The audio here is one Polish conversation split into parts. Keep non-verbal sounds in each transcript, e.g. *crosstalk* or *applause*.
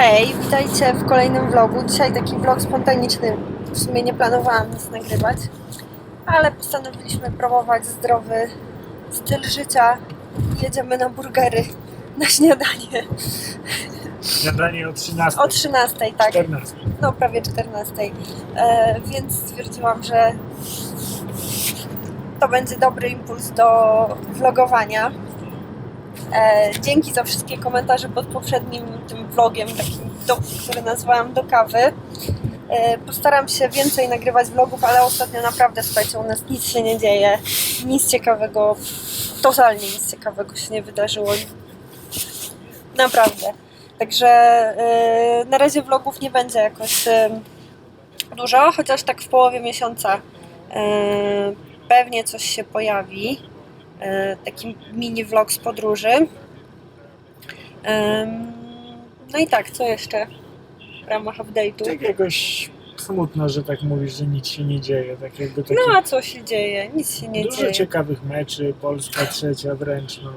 Hej, witajcie w kolejnym vlogu. Dzisiaj taki vlog spontaniczny. W sumie nie planowałam nic nagrywać, ale postanowiliśmy promować zdrowy styl życia. Jedziemy na burgery na śniadanie Śniadanie o 13. o 13, tak, 14. no prawie 14. E, więc stwierdziłam, że to będzie dobry impuls do vlogowania. E, dzięki za wszystkie komentarze pod poprzednim tym vlogiem, takim, do, który nazwałam do kawy. E, postaram się więcej nagrywać vlogów, ale ostatnio naprawdę, słuchajcie, u nas nic się nie dzieje, nic ciekawego, totalnie nic ciekawego się nie wydarzyło. Naprawdę. Także e, na razie vlogów nie będzie jakoś e, dużo, chociaż tak w połowie miesiąca e, pewnie coś się pojawi. E, taki mini vlog z podróży. No i tak, co jeszcze w ramach update'u? Tak jakoś smutno, że tak mówisz, że nic się nie dzieje. Tak jakby takie No a co się dzieje? Nic się nie dużo dzieje. ciekawych meczy, Polska trzecia wręcz, no.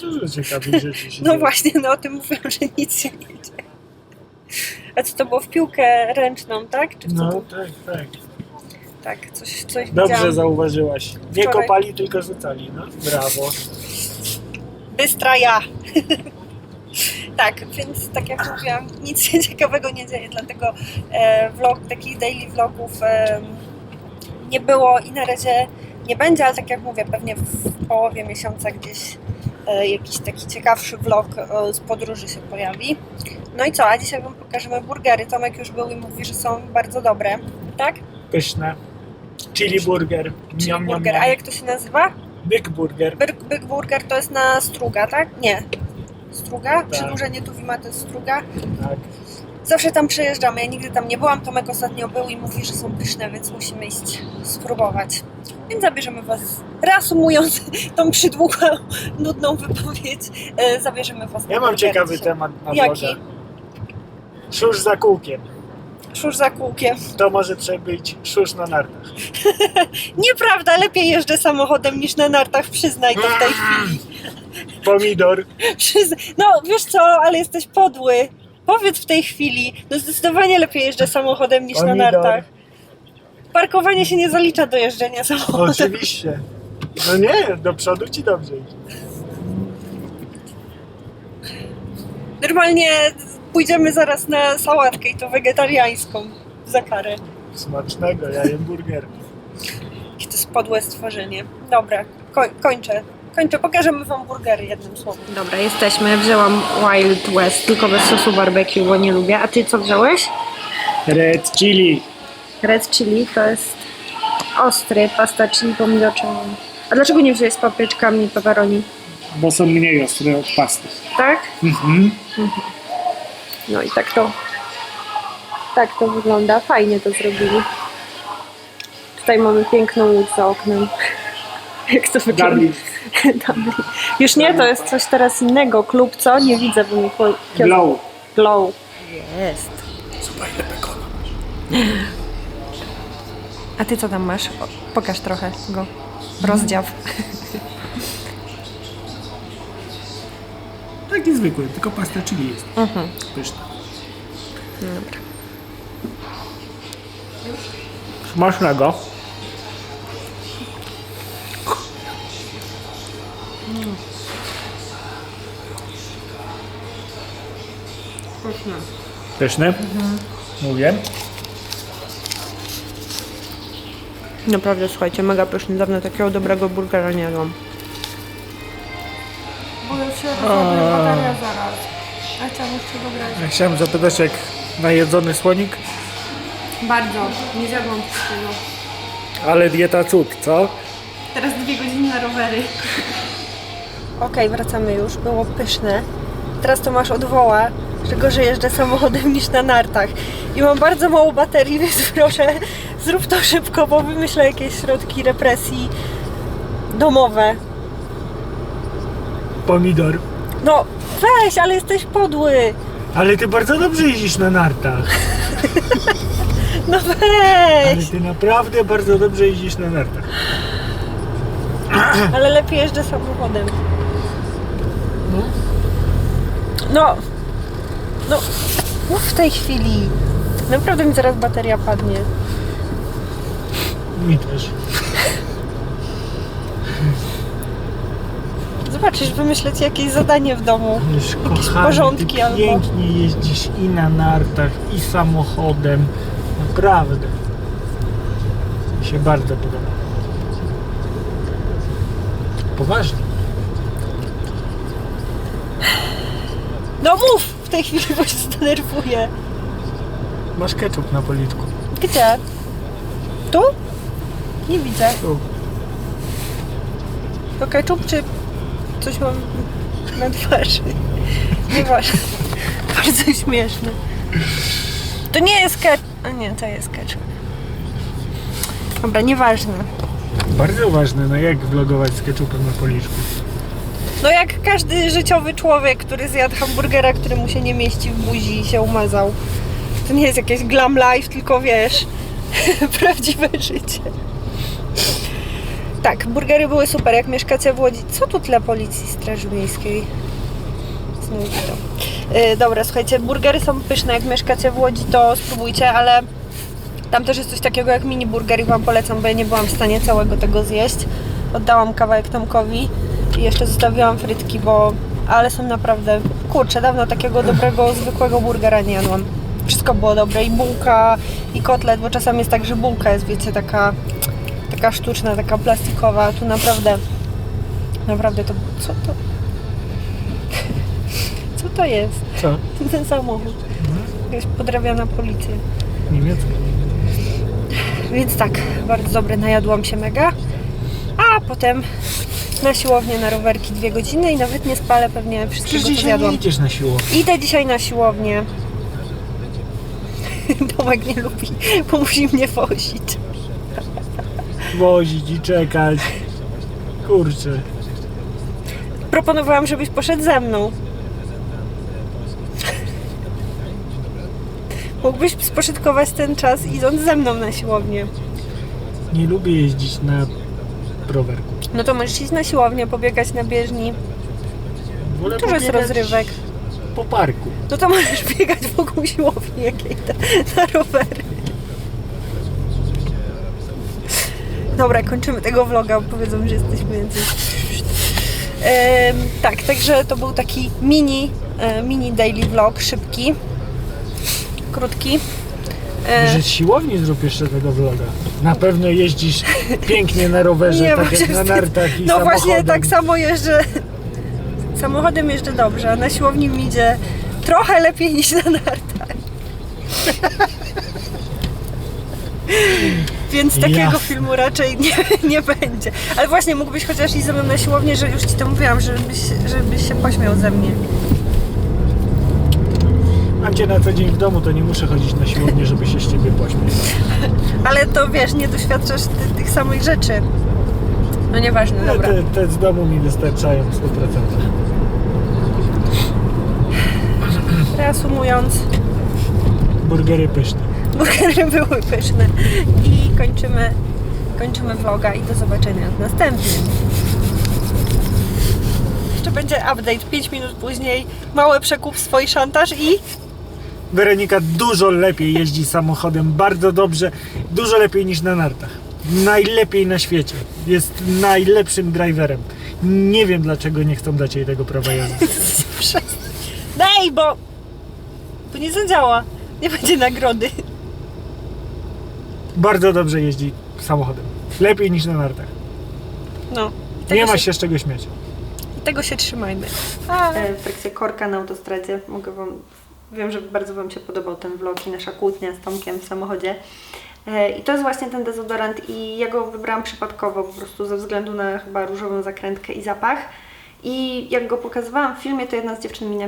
Dużo ciekawych *laughs* rzeczy się No dzieje. właśnie, no o tym mówiłam, że nic się nie dzieje. A co to było w piłkę ręczną, tak? Czy w No tak, tak. Tak, coś, coś Dobrze widziałam. zauważyłaś. Nie Wczoraj. kopali, tylko rzucali, no. Brawo. Bystra ja. *laughs* tak, więc tak jak mówiłam, nic się ciekawego nie dzieje, dlatego e, vlog, takich daily vlogów e, nie było i na razie nie będzie, ale tak jak mówię, pewnie w połowie miesiąca gdzieś e, jakiś taki ciekawszy vlog e, z podróży się pojawi. No i co, a dzisiaj Wam pokażemy burgery. Tomek już był i mówi, że są bardzo dobre, tak? Pyszne. Chili burger. Czyli Niam, niam, burger. A jak to się nazywa? Big burger. Byk, byk Burger to jest na Struga, tak? Nie. Struga? Tak. Przedłużenie Tuwima to jest Struga. Tak. Zawsze tam przejeżdżamy, ja nigdy tam nie byłam. Tomek ostatnio był i mówi, że są pyszne, więc musimy iść spróbować. Więc zabierzemy Was, reasumując *laughs* tą przydługą, nudną wypowiedź, e, zabierzemy Was na Ja mam ciekawy dzisiaj. temat na Jaki? vloga. Szusz za kółkiem. Szusz za kółkiem. To może przebyć szusz na nartach. *laughs* Nieprawda, lepiej jeżdżę samochodem niż na nartach, przyznaj to w tej chwili. Pomidor. Przyzna... No wiesz co, ale jesteś podły. Powiedz w tej chwili. No zdecydowanie lepiej jeżdżę samochodem niż na Pomidor. nartach. Parkowanie się nie zalicza do jeżdżenia samochodem. oczywiście. No nie, do przodu ci dobrze idzie. Normalnie pójdziemy zaraz na sałatkę i to wegetariańską za karę. Smacznego, ja jem burger. Jakie to jest podłe stworzenie. Dobra, koń, kończę. Kończę, pokażemy wam burgery jednym słowem. Dobra, jesteśmy. Wzięłam Wild West, tylko bez sosu barbecue, bo nie lubię. A ty co wziąłeś? Red chili. Red chili to jest ostry, pasta chili pomidor czerwony. A dlaczego nie wziąłeś z papryczkami i pepperoni? Bo są mniej ostre od pasty. Tak? Mhm. No i tak to tak to wygląda. Fajnie to zrobili. Tutaj mamy piękną łódź za oknem. *laughs* Jak to wygląda? Dublin. *laughs* Dublin. Już nie, to jest coś teraz innego. Klub co? Nie widzę, bo mi po... Glow. Glow. Jest. Ile bekonu. A ty co tam masz? O, pokaż trochę go. Rozdziaw. *laughs* Taki zwykły, tylko pasta chili jest. Mhm. Pyszna. Dobra. Smacznego. Pyszny? Mówię. Naprawdę, słuchajcie, mega pyszny. Dawno takiego dobrego burgera nie jadłam. Się zaraz. A chciałam jeszcze dobrać. Ja chciałem zapytać, jak najedzony słonik, Bardzo. Nie zjadłam wszystkiego. ale dieta cud, co? Teraz dwie godziny na rowery. Okej, wracamy już. Było pyszne. Teraz Tomasz odwoła, że gorzej jeżdżę samochodem niż na nartach. I mam bardzo mało baterii, *laughs* więc proszę zrób to szybko, bo wymyślę jakieś środki represji domowe. Pomidor. No weź, ale jesteś podły. Ale ty bardzo dobrze jeździsz na nartach. *laughs* No Ale weź. ty naprawdę bardzo dobrze jeździsz na nartach. Ale lepiej jeżdżę samochodem. No. No, No, mów w tej chwili. Naprawdę mi zaraz bateria padnie. Mi też. Zobaczysz, wymyślę ci jakieś zadanie w domu. Wiesz, Jakieś kochany, porządki ty albo- pięknie jeździsz i na nartach, i samochodem. Naprawdę. Mi się bardzo podoba. Poważnie. No mów w tej chwili, bo się zdenerwuję. Masz ketchup na policzku. Gdzie? Tu? Nie widzę. Tu. To ketchup czy coś mam na twarzy? Nieważne. Bardzo śmieszne. To nie jest ketchup. A nie, to jest ketchup. Dobra, nieważne. Bardzo ważne, no jak vlogować z ketchupem na policzku. No jak każdy życiowy człowiek, który zjadł hamburgera, który mu się nie mieści w buzi i się umazał. To nie jest jakieś glam life, tylko wiesz, *laughs* prawdziwe życie. Tak, burgery były super. Jak mieszkacie w Łodzi... Co tu tyle policji Straży Miejskiej? Znowu to. Yy, dobra, słuchajcie, burgery są pyszne. Jak mieszkacie w Łodzi, to spróbujcie, ale tam też jest coś takiego jak mini burger i Wam polecam, bo ja nie byłam w stanie całego tego zjeść. Oddałam kawałek Tomkowi i jeszcze zostawiłam frytki, bo... Ale są naprawdę... Kurczę, dawno takiego dobrego, zwykłego burgera nie jadłam. Wszystko było dobre i bułka, i kotlet, bo czasami jest tak, że bułka jest, wiecie, taka taka sztuczna, taka plastikowa, a tu naprawdę naprawdę to... Co to? *laughs* Co to jest? Co? *laughs* Ten samochód. Jakaś podrabiana policja. Niemiecki. Więc tak, bardzo dobre, najadłam się mega. A potem na siłownię na rowerki dwie godziny i nawet nie spalę pewnie Przecież wszystkiego, co dzisiaj nie zjadłam. idziesz na siłownię. Idę dzisiaj na siłownię. *laughs* Tomek nie lubi, bo musi mnie wozić. Wozić i czekać. Kurczę. Proponowałam, żebyś poszedł ze mną. Mógłbyś spożytkować ten czas idąc ze mną na siłownię. Nie lubię jeździć na rowerku. No to możesz iść na siłownię, pobiegać na bieżni. Wolę Dużo jest pobiegać rozrywek. Po parku. No to możesz *laughs* biegać wokół siłowni, jak ja idę na rowery. Dobra, kończymy tego vloga, bo powiedzą, że jesteśmy jacyś... Tak, także to był taki mini, e, mini daily vlog, szybki, krótki. E, Że z siłowni zrób jeszcze tego vloga. Na pewno jeździsz pięknie na rowerze, Nie, tak jak na wstyd. nartach i No samochodem. właśnie tak samo jeżdżę. Samochodem jeżdżę dobrze, a na siłowni mi idzie trochę lepiej niż na nartach. Więc takiego Jasne. filmu raczej nie, *laughs* nie będzie. Ale właśnie mógłbyś chociaż iść ze mną na siłownię, że już ci to mówiłam, żebyś, żebyś się pośmiał ze mnie. Mam cię na co dzień w domu, to nie muszę chodzić na siłownię, żeby się z ciebie pośmiać. *laughs* Ale to wiesz, nie doświadczasz ty, tych samych rzeczy. No nieważne, No, dobra. te, te z domu mi wystarczają w 100%. Reasumując, Burgery pyszne. Burgery były pyszne. I kończymy, kończymy vloga i do zobaczenia w następnym. Jeszcze będzie update 5 minut później. Małe przekupstwo i szantaż i Weronika dużo lepiej jeździ samochodem, bardzo dobrze, dużo lepiej niż na nartach. Najlepiej na świecie. Jest najlepszym driverem. Nie wiem dlaczego nie chcą dać jej tego prawa jazdy. *laughs* Daj, bo to nie zadziała. Nie będzie nagrody. Bardzo dobrze jeździ samochodem. Lepiej niż na nartach. No. Nie ma się, z czego śmiać. i tego się trzymajmy. E, W trakcie korka na autostradzie mogę Wam... Wiem, że bardzo Wam się podobał ten vlog i nasza kłótnia z Tomkiem w samochodzie. E, I to jest właśnie ten dezodorant i ja go wybrałam przypadkowo po prostu ze względu na chyba różową zakrętkę i zapach. I jak go pokazywałam w filmie, to jedna z dziewczyn mi